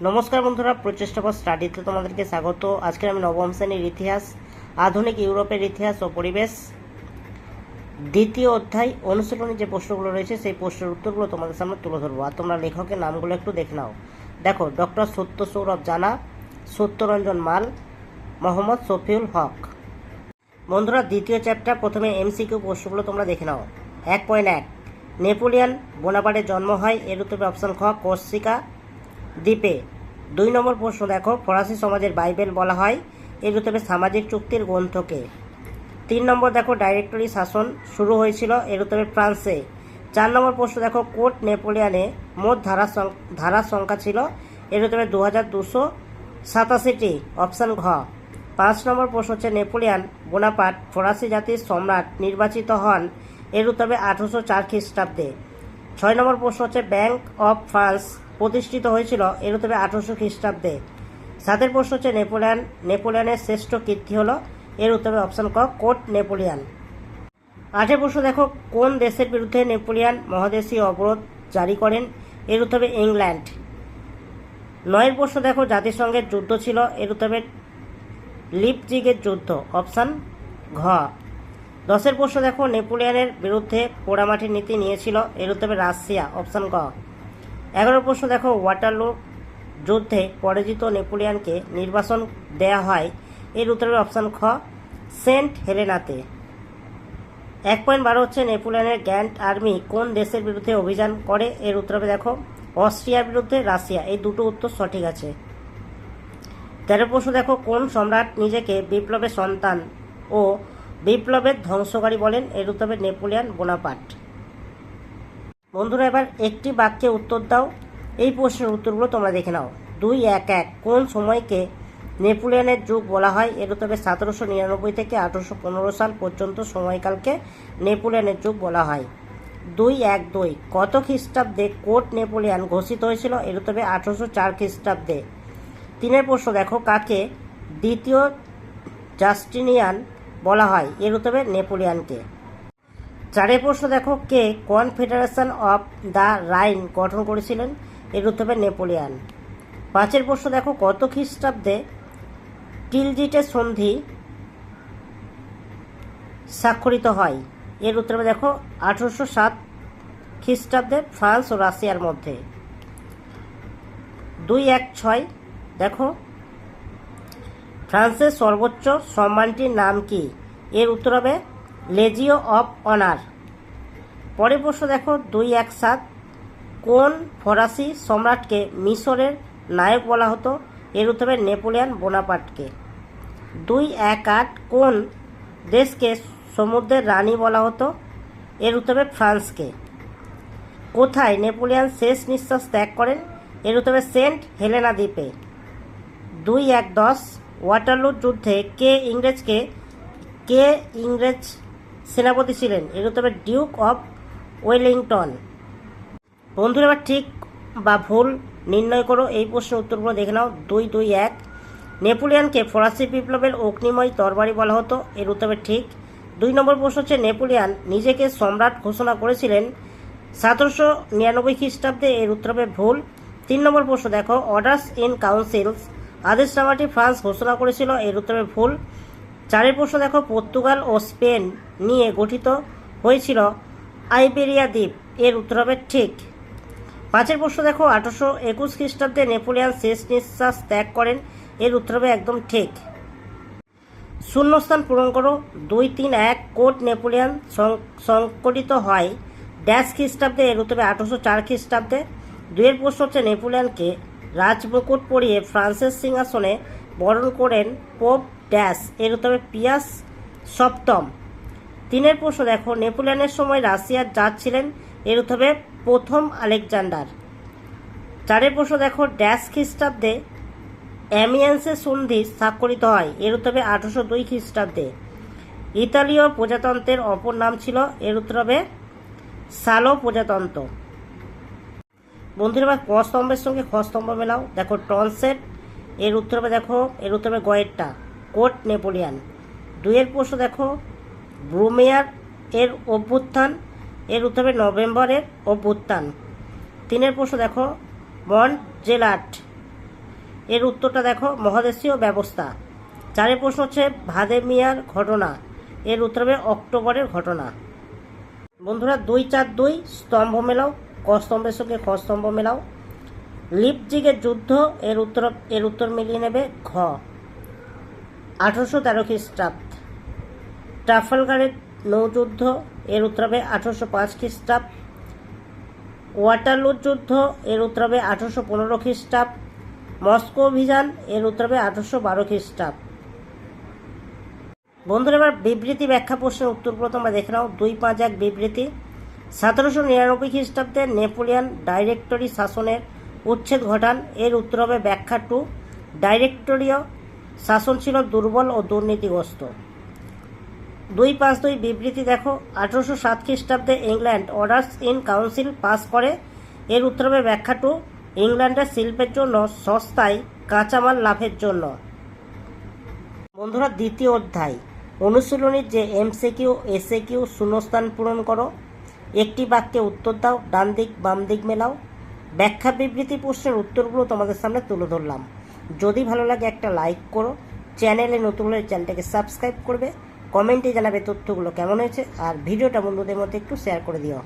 নমস্কার বন্ধুরা, প্রচেষ্টা ফর স্টাডিতে তোমাদেরকে স্বাগত। আজকে আমি নবম শ্রেণির ইতিহাস, আধুনিক ইউরোপের ইতিহাস ও পরিবেশ। দ্বিতীয় অধ্যায় অনুশীলনী যে প্রশ্নগুলো রয়েছে, সেই প্রশ্নের উত্তরগুলো তোমাদের সামনে তুলে ধরবো। আর তোমরা লেখকের নামগুলো একটু দেখে নাও। দেখো, ডক্টর সত্য সৌরভ জানা, সত্যরঞ্জন মাল, মোহাম্মদ শফিউল হক। বন্ধুরা, দ্বিতীয় চ্যাপ্টার, প্রথমে এমসিকিউ প্রশ্নগুলো তোমরা দেখে নাও। এক পয়েন্ট এক, নেপোলিয়ান বোনাপার্টের জন্ম হয়, এর উত্তরে অপশন খ, কোর্সিকা। দ্বীপে। দুই নম্বর প্রশ্ন দেখো, ফরাসি সমাজের বাইবেল বলা হয়, এর উত্তরে সামাজিক চুক্তির গ্রন্থকে। তিন নম্বর দেখো, ডাইরেক্টরি শাসন শুরু হয়েছিল, এর উত্তরে ফ্রান্সে। চার নম্বর প্রশ্ন দেখো, কোর্ট নেপোলিয়ানে মোট ধারা ধারার সংখ্যা ছিল, এর উত্তরে দু হাজার দুশো সাতাশিটি, অপশান ঘ। পাঁচ নম্বর প্রশ্ন হচ্ছে, নেপোলিয়ান বোনাপার্ট ফরাসি জাতির সম্রাট নির্বাচিত হন, এর উত্তরে আঠারোশো চার খ্রিস্টাব্দে। ছয় নম্বর প্রশ্ন হচ্ছে, ব্যাংক অফ ফ্রান্স প্রতিষ্ঠিত হয়েছিল উত্তরে আঠারোশো খ্রিস্টাব্দে। সাতের প্রশ্ন হচ্ছে নেপোলিয়ান, নেপোলিয়ানের শ্রেষ্ঠ কীর্তি হলো এর উত্তরে অপশন ক কোট নেপোলিয়ান। আটের প্রশ্ন দেখো, কোন দেশের বিরুদ্ধে নেপোলিয়ান মহাদেশীয় অবরোধ জারি করেন? এর উত্তরে ইংল্যান্ড। নয়ের প্রশ্ন দেখো, জাতিসংঘের যুদ্ধ ছিল, এর উত্তরে লিপজিগের যুদ্ধ, অপশান ঘ। দশের প্রশ্ন দেখো, নেপোলিয়ানের বিরুদ্ধে পোড়ামাটির নীতি নিয়েছিল, এর উত্তরে রাশিয়া, অপশান গ এগারো প্রশ্ন দেখো, ওয়াটারলু যুদ্ধে পরাজিত নেপোলিয়ানকে নির্বাসন দেয়া হয়। এর উত্তরের অপশান খ, সেন্ট হেলেনাতে। এক পয়েন্ট বারো হচ্ছে নেপোলিয়ানের গ্যান্ট আর্মি কোন দেশের বিরুদ্ধে অভিযান করে? এর উত্তরে দেখো, অস্ট্রিয়ার বিরুদ্ধে রাশিয়া। এই দুটো উত্তর সঠিক আছে। তেরো প্রশ্ন দেখো, কোন সম্রাট নিজেকে বিপ্লবের সন্তান ও বিপ্লবের ধ্বংসকারী বলেন? এর উত্তরে নেপোলিয়ান বোনাপার্ট। বন্ধুরা, এবার একটি বাক্যে উত্তর দাও। এই প্রশ্নের উত্তরগুলো তোমরা দেখে নাও। দুই, এক এক। কোন সময়কে নেপোলিয়নের যুগ বলা হয়? এর উত্তরে সতেরোশো নিরানব্বই থেকে আঠেরোশো পনেরো সাল পর্যন্ত সময়কালকে নেপোলিয়নের যুগ বলা হয়। দুই, এক, দুই। কত খ্রিস্টাব্দে কোর্ট নেপোলিয়ান ঘোষিত হয়েছিল? এর উত্তরে আঠারোশো চার খ্রিস্টাব্দে। তিনের প্রশ্ন দেখো, কাকে দ্বিতীয় জাস্টিনিয়ান বলা হয়? এর উত্তরে নেপোলিয়ানকে। চারের প্রশ্ন দেখো, কে কনফেডারেশন অফ দ্য রাইন গঠন করেছিলেন? এর উত্তরে নেপোলিয়ান। পাঁচের প্রশ্ন দেখো, কত খ্রিস্টাব্দে টিলজিটের সন্ধি স্বাক্ষরিত হয়? এর উত্তরে দেখো, আঠারোশো সাত খ্রিস্টাব্দে ফ্রান্স ও রাশিয়ার মধ্যে। দুই এক ছয়, দেখো, ফ্রান্সের সর্বোচ্চ সম্মানটির নাম কি? এর উত্তর হবে লেজিও অফ অনার পরের প্রশ্ন দেখো, দুই এক সাত। কোন ফরাসি সম্রাটকে মিশরের নায়ক বলা হতো? এর উত্তরে নেপোলিয়ান বোনাপার্টকে। দুই এক আট, কোন দেশকে সমুদ্রের রানী বলা হতো? এর উত্তরে ফ্রান্সকে। কোথায় নেপোলিয়ান শেষ নিঃশ্বাস ত্যাগ করেন? এর উত্তরে সেন্ট হেলেনা দ্বীপে। দুই এক দশ ওয়াটারলু যুদ্ধে কে ইংরেজকে, কে ইংরেজ সেনাপতি ছিলেন। এর উত্তরে ডিউক অফ ওয়েলিংটন বন্ধুরা, এবার ঠিক বা ভুল নির্ণয় করো। এই প্রশ্নের উত্তরগুলো দেখে নাও। দুই দুই, এক। নেপোলিয়ানকে ফরাসি বিপ্লবের অগ্নিময় তরবারি বলা হতো। এর উত্তরে ঠিক। দুই নম্বর প্রশ্ন হচ্ছে, নেপোলিয়ান নিজেকে সম্রাট ঘোষণা করেছিলেন সতেরোশো নিরানব্বই খ্রিস্টাব্দে। এর উত্তরে ভুল। তিন নম্বর প্রশ্ন দেখো, অর্ডার্স ইন কাউন্সিলস আদেশনামাটি ফ্রান্স ঘোষণা করেছিল। এর উত্তরে ভুল। চারের প্রশ্ন দেখো, পর্তুগাল ও স্পেন নিয়ে গঠিত হয়েছিল আইবেরিয়া দ্বীপ। এর উত্তর হবে ঠিক। পাঁচের প্রশ্ন দেখো, আঠারোশো একুশ খ্রিস্টাব্দে নেপোলিয়ান শেষ নিঃশ্বাস ত্যাগ করেন। এর উত্তর হবে একদম ঠিক। শূন্যস্থান পূরণ করো। দুই তিন এক কোট নেপোলিয়ান সংকটিত হয়। ড্যাশ খ্রিস্টাব্দে, এর উত্তরে আঠারোশো চার খ্রিস্টাব্দে। দুয়ের প্রশ্ন হচ্ছে, নেপোলিয়ানকে রাজমুকুট পরিয়ে ফ্রান্সের সিংহাসনে বরণ করেন পোপ ড্যাশ, এর উত্তরে পিয়াস সপ্তম। তিনের প্রশ্ন দেখো, নেপোলিয়নের সময় রাশিয়ার জাজ ছিলেন? এর উত্তরে প্রথম আলেকজান্ডার। চারের প্রশ্ন দেখো, ড্যাশ খ্রিস্টাব্দে অ্যামিয়েন্সের সন্ধি স্বাক্ষরিত হয়, এর উত্তরে আঠারোশো দুই খ্রিস্টাব্দে। ইতালীয় প্রজাতন্ত্রের অপর নাম ছিল, এর উত্তর সালো প্রজাতন্ত্র। বন্ধুরা, এবার ক স্তম্ভের সঙ্গে খ স্তম্ভ মেলাও। দেখো টনসেট এর উত্তর দেখো, এর উত্তর গয়েরটা কোর্ট নেপোলিয়ান। দুইয়ের প্রশ্ন দেখো, ব্রুমেয়ার এর অভ্যুত্থান, এর উত্তর হবে নভেম্বরের অভ্যুত্থান। তিনের প্রশ্ন দেখো মন্ট জেলাট এর উত্তরটা দেখো, মহাদেশীয় ব্যবস্থা। চারের প্রশ্ন হচ্ছে ভাদে মিয়ার ঘটনা, এর উত্তর হবে অক্টোবরের ঘটনা। বন্ধুরা, দুই চার দুই, স্তম্ভ মেলাও ক স্তম্ভের সঙ্গে খ স্তম্ভ মেলাও। লিপজিগের যুদ্ধ, এর উত্তর এর উত্তর মিলিয়ে নেবে ঘ। আঠারোশো তেরো খ্রিস্টাব্দ। ট্রাফালগারের নৌযুদ্ধ, এর উত্তর হবে আঠারোশো পাঁচ খ্রিস্টাব্দ। ওয়াটারলুর যুদ্ধ, এর উত্তর হবে আঠারোশো পনেরো খ্রিস্টাব্দ। মস্কো অভিযান, এর উত্তর হবে আঠারোশো বারো খ্রিস্টাব্দ। বন্ধুরা, এবার বিবৃতি ব্যাখ্যা প্রশ্নের উত্তরগুলো তোমরা দেখে নাও। দুই পাঁচ এক বিবৃতি। সতেরোশো নিরানব্বই খ্রিস্টাব্দে নেপোলিয়ান ডাইরেক্টরি শাসনের উচ্ছেদ ঘটান। এর উত্তর হবে ব্যাখ্যা টু। ডাইরেক্টরীয় শাসন ছিল দুর্বল ও দুর্নীতিগ্রস্ত। দুই পাঁচ দুই বিবৃতি দেখো, আঠারোশো সাত খ্রিস্টাব্দে England orders in council pass করে। এর উত্তর ব্যাখ্যা টু, ইংল্যান্ডের শিল্পের জন্য সস্তায় কাঁচামাল লাভের জন্য। বন্ধুরা, দ্বিতীয় অধ্যায়। অনুশীলনীর যে এমসে কিউ এসে কিউ শূন্যস্থান পূরণ করো। একটি বাক্যে উত্তর দাও, ডান দিক, বাম দিক মেলাও। ব্যাখ্যা বিবৃতি প্রশ্নের উত্তরগুলো তোমাদের সামনে তুলে ধরলাম। যদি ভালো লাগে একটা লাইক করো। চ্যানেলে নতুন হলে চ্যানেলটাকে সাবস্ক্রাইব করবে। কমেন্টে জানাবে তথ্যগুলো কেমন হয়েছে। আর ভিডিওটা বন্ধুদের মধ্যে একটু শেয়ার করে দিও।